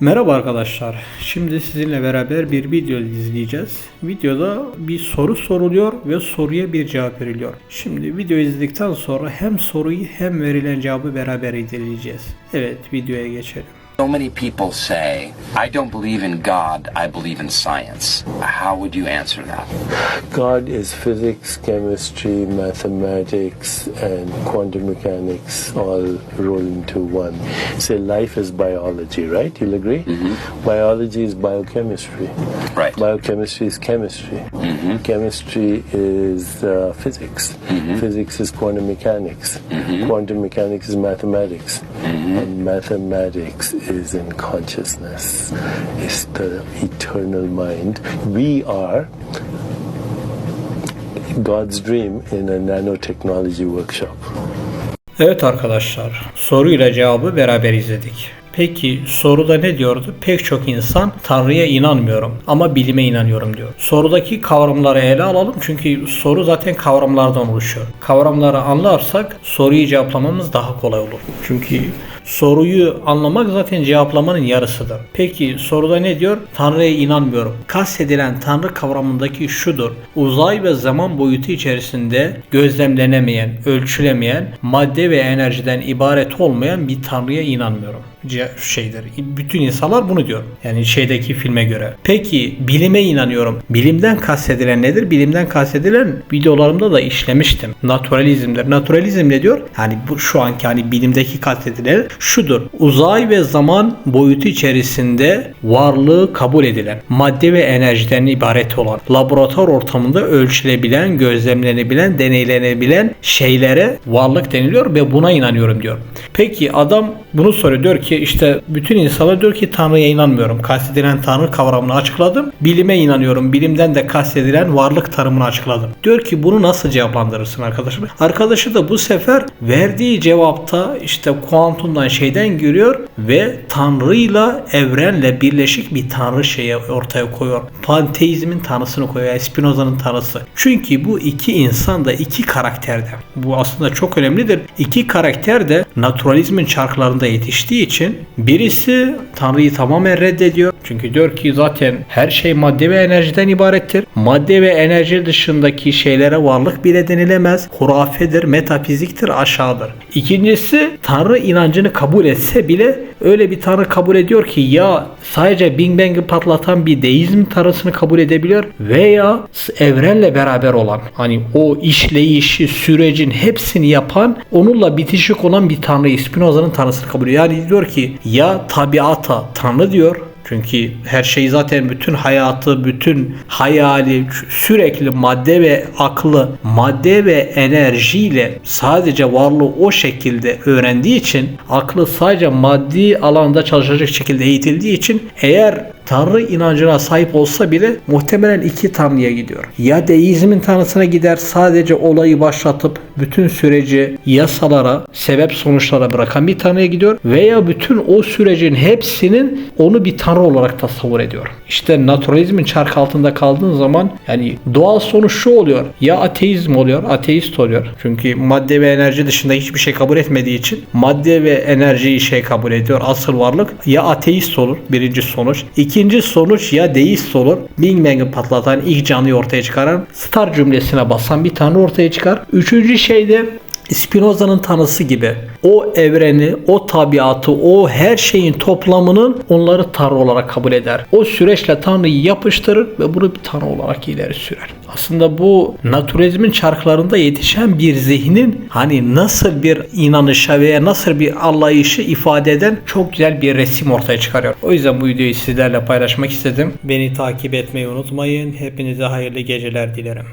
Merhaba arkadaşlar. Şimdi sizinle beraber bir video izleyeceğiz. Videoda bir soru soruluyor ve soruya bir cevap veriliyor. Şimdi video izledikten sonra hem soruyu hem verilen cevabı beraber inceleyeceğiz. Evet videoya geçelim. So many people say, I don't believe in God, I believe in science. How would you answer that? God is physics, chemistry, mathematics, and quantum mechanics all rolled into one. Say life is biology, right? You'll agree? Mm-hmm. Biology is biochemistry. Right. Biochemistry is chemistry. Mm-hmm. Chemistry is uh, physics. Mm-hmm. Physics is quantum mechanics. Quantum mechanics is mathematics. And mathematics is in consciousness. It's the eternal mind. We are God's dream in a nanotechnology workshop. Evet arkadaşlar soruyla cevabı beraber izledik. Peki soruda ne diyordu? Pek çok insan Tanrı'ya inanmıyorum ama bilime inanıyorum diyor. Sorudaki kavramları ele alalım çünkü soru zaten kavramlardan oluşuyor. Kavramları anlarsak soruyu cevaplamamız daha kolay olur. Çünkü soruyu anlamak zaten cevaplamanın yarısıdır. Peki soruda ne diyor? Tanrı'ya inanmıyorum. Kastedilen Tanrı kavramındaki şudur. Uzay ve zaman boyutu içerisinde gözlemlenemeyen, ölçülemeyen, madde ve enerjiden ibaret olmayan bir Tanrı'ya inanmıyorum şeydir. Bütün insanlar bunu diyor. Yani şeydeki filme göre. Peki bilime inanıyorum. Bilimden kastedilen nedir? Bilimden kastedilen videolarımda da işlemiştim. Naturalizmdir. Naturalizm ne diyor? Yani bu şu anki hani bilimdeki kastedilen şudur. Uzay ve zaman boyutu içerisinde varlığı kabul edilen, madde ve enerjiden ibaret olan, laboratuvar ortamında ölçülebilen, gözlemlenebilen, deneylenebilen şeylere varlık deniliyor ve buna inanıyorum diyor. Peki adam bunu soruyor diyor ki işte bütün insanlar diyor ki Tanrı'ya inanmıyorum. Kastedilen Tanrı kavramını açıkladım. Bilime inanıyorum. Bilimden de kastedilen varlık tanımını açıkladım. Diyor ki bunu nasıl cevaplandırırsın arkadaşım? Arkadaşı da bu sefer verdiği cevapta işte kuantumdan şeyden giriyor ve Tanrı'yla evrenle birleşik bir Tanrı şeyi ortaya koyuyor. Panteizmin tanrısını koyuyor. Spinoza'nın tanrısı. Çünkü bu iki insan da iki karakterde. Bu aslında çok önemlidir. İki karakter de naturalizmin çarklarında yetiştiği için birisi Tanrı'yı tamamen reddediyor. Çünkü diyor ki zaten her şey madde ve enerjiden ibarettir. Madde ve enerji dışındaki şeylere varlık bile denilemez. Hurafedir, metafiziktir, aşağıdır. İkincisi Tanrı inancını kabul etse bile öyle bir Tanrı kabul ediyor ki ya sadece Big Bang'i patlatan bir deizm tanrısını kabul edebiliyor veya evrenle beraber olan hani o işleyişi sürecin hepsini yapan onunla bitişik olan bir tanrı Spinoza'nın tanrısını kabul ediyor. Yani diyor ki ya tabiata tanrı diyor çünkü her şey zaten bütün hayatı, bütün hayali sürekli madde ve aklı, madde ve enerjiyle sadece varlığı o şekilde öğrendiği için aklı sadece maddi alanda çalışacak şekilde eğitildiği için eğer Tanrı inancına sahip olsa bile muhtemelen iki tanrıya gidiyor. Ya deizmin tanrısına gider sadece olayı başlatıp bütün süreci yasalara, sebep sonuçlara bırakan bir tanrıya gidiyor veya bütün o sürecin hepsinin onu bir tanrı olarak tasavvur ediyor. İşte naturalizmin çark altında kaldığın zaman yani doğal sonuç şu oluyor. Ya ateizm oluyor, ateist oluyor. Çünkü madde ve enerji dışında hiçbir şey kabul etmediği için madde ve enerjiyi şey kabul ediyor. Asıl varlık ya ateist olur birinci sonuç. İkinci sonuç ya deist olur. Big Bang'i patlatan ilk canlıyı ortaya çıkaran star cümlesine basan bir tanrı ortaya çıkar. Üçüncü şey de Spinoza'nın tanısı gibi o evreni, o tabiatı, o her şeyin toplamının onları Tanrı olarak kabul eder. O süreçle Tanrı'yı yapıştırır ve bunu bir Tanrı olarak ileri sürer. Aslında bu naturalizmin çarklarında yetişen bir zihnin hani nasıl bir inanışa veya nasıl bir anlayışı ifade eden çok güzel bir resim ortaya çıkarıyor. O yüzden bu videoyu sizlerle paylaşmak istedim. Beni takip etmeyi unutmayın. Hepinize hayırlı geceler dilerim.